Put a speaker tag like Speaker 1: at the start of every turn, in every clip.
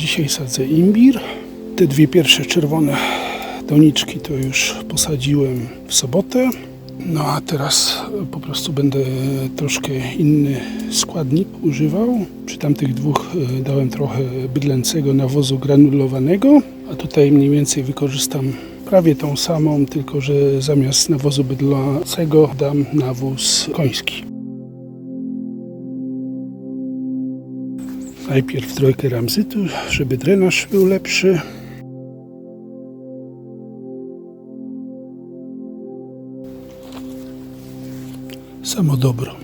Speaker 1: Dzisiaj sadzę imbir. Te dwie pierwsze czerwone doniczki to już posadziłem w sobotę. No a teraz po prostu będę troszkę inny składnik używał. Przy tamtych dwóch e, dałem trochę bydlęcego nawozu granulowanego, a tutaj mniej więcej wykorzystam prawie tą samą, tylko że zamiast nawozu bydlącego dam nawóz koński. Najpierw trojkę ramzytu, żeby drenaż był lepszy. Samo dobro.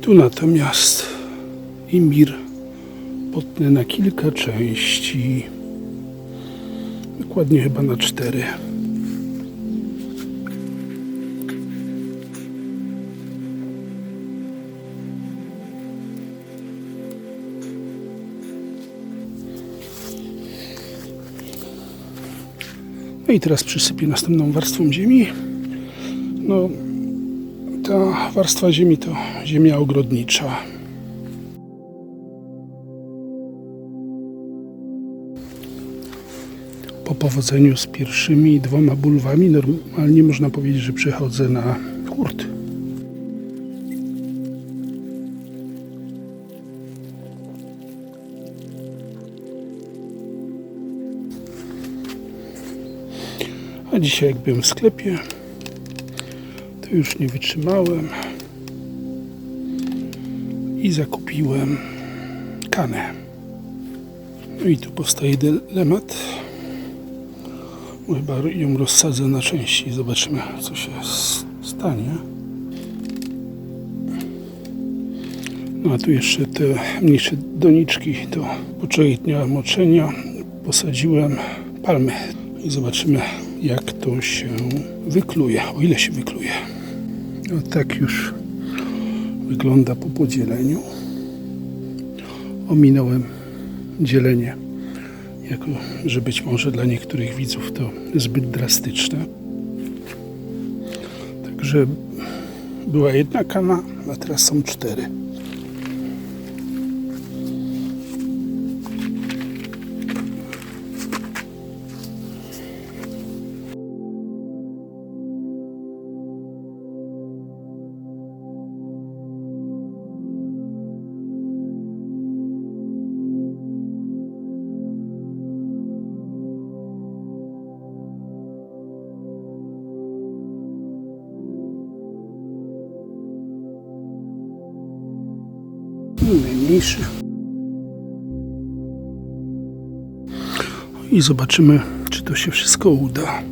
Speaker 1: Tu natomiast imbir potnę na kilka części. Dokładnie chyba na cztery. I teraz przysypię następną warstwą ziemi. No, ta warstwa ziemi to ziemia ogrodnicza. Po powodzeniu z pierwszymi dwoma bulwami normalnie można powiedzieć, że przechodzę na hurt. A dzisiaj jak byłem w sklepie, to już nie wytrzymałem i zakupiłem kanę. No i tu powstaje dylemat. Chyba ją rozsadzę na części. Zobaczymy, co się stanie. No a tu jeszcze te mniejsze doniczki, to po trzech dniach moczenia posadziłem palmy. I zobaczymy, jak to się wykluje, o ile się wykluje. Tak już wygląda po podzieleniu. Ominąłem dzielenie, jako że być może dla niektórych widzów to zbyt drastyczne. Także była jedna kana, a teraz są cztery. I zobaczymy, czy to się wszystko uda.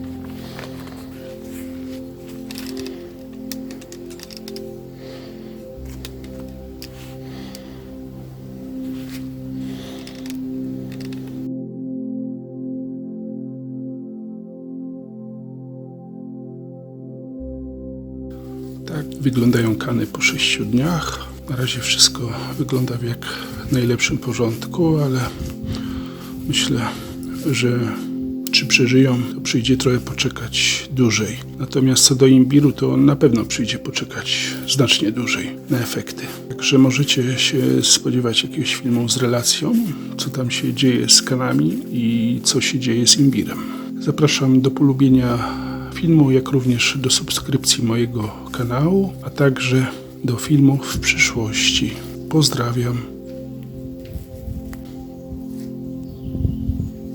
Speaker 1: Tak wyglądają kany po 6 dniach. Na razie wszystko wygląda w jak najlepszym porządku, ale myślę, że czy przeżyją, to przyjdzie trochę poczekać dłużej. Natomiast co do imbiru, to na pewno przyjdzie poczekać znacznie dłużej na efekty. Także możecie się spodziewać jakiegoś filmu z relacją, co tam się dzieje z kanami i co się dzieje z imbirem. Zapraszam do polubienia filmu, jak również do subskrypcji mojego kanału, a także do filmów w przyszłości. Pozdrawiam.